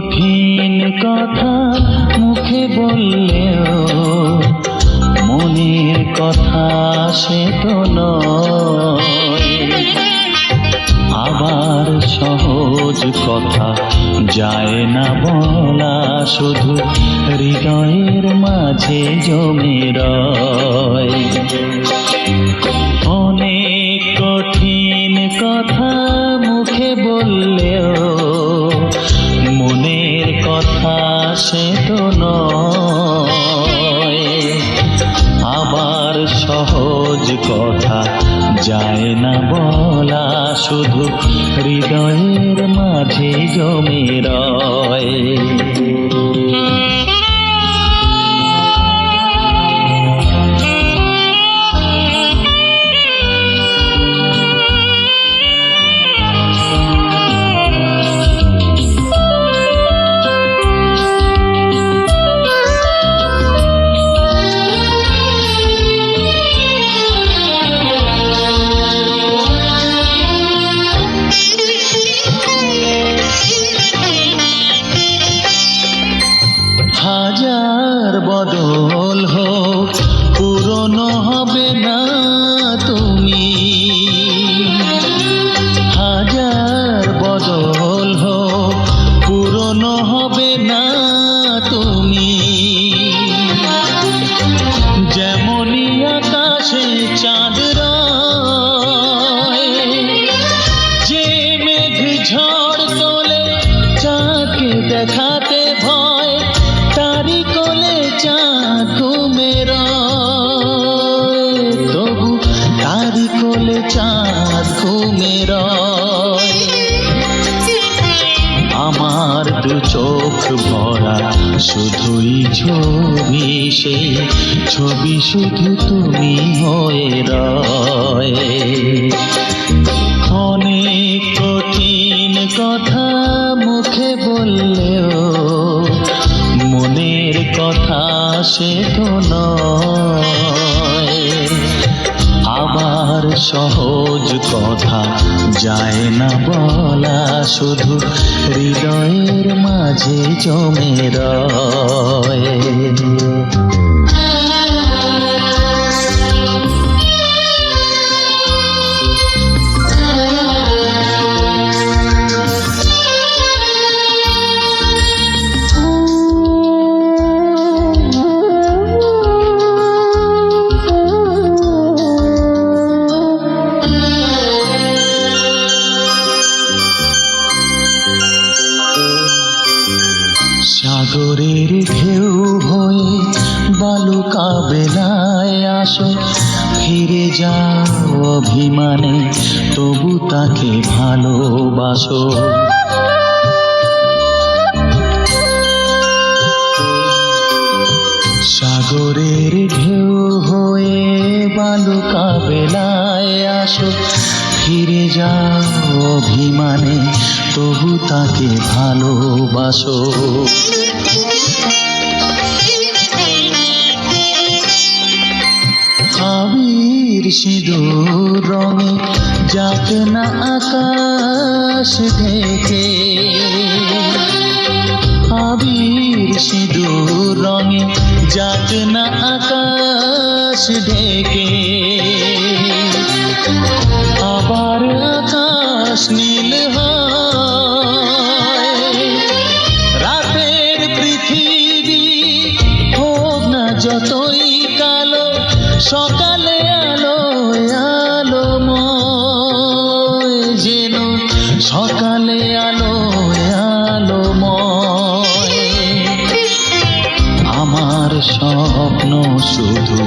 কঠিন কথা মুখে বললেও মনের কথা সে তো আবার সহজ কথা যায় না বলা, শুধু হৃদয়ের মাঝে জমে রয়। সে তো নয়। আবার সহজ কথা যায় না বলা শুধু হৃদয়ের মাঝে জমে রয়। বদল হোক পুরনো হবে না তুমি। হাজার বদল হোক পুরনো হবে না তুমি। যেমনই আকাশে চাঁদ যে মেঘ ঝড় তোলে চাঁদকে দেখাতে আমার দু চোখ ভরা, শুধুই ছবি সেই ছবি শুধু তুমি হয়ে অনেক কঠিন কথা মুখে বললেও, মনের কথা সে তো নয়। সহজ কথা যায় না বলা শুধু হৃদয়ের মাঝে জমে রয়। সাগরের ঢেউ হয়ে বালুকা বেলায় আসো। ফিরে যাও অভিমানে তবু তাকে ভালোবাসো। সাগরের ঢেউ হয়ে বালুকা বেলায় আসো। ফিরে যাও অভিমানে, তবু তাকে ভালোবাসো। আবির সিঁদুর রঙে যাক না আকাশ ঢেকে। আবির সিঁদুর রঙে যাক না আকাশ ঢেকে আবার আকাশ নীল রাতের পৃথিবী হোক না যতই কালো সকালে আলো আলোময় যেন সকালে আলো স্বপ্ন শুধু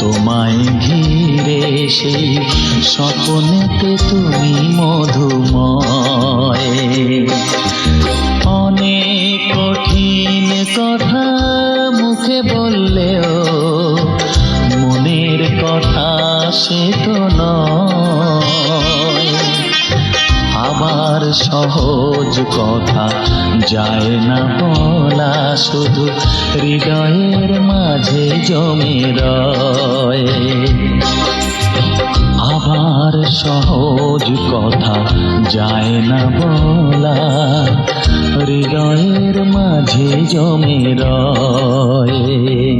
তোমায় ঘিরে সেই স্বপ্নেতে তুমি মধুময়। অনেক কঠিন কথা মুখে বললেও মনের কথা সে তো সহজ কথা। যায় না বলা শুধু হৃদয়ের মাঝে জমে রয়। আবার সহজ কথা। যায় না বলা হৃদয়ের মাঝে জমে রয়।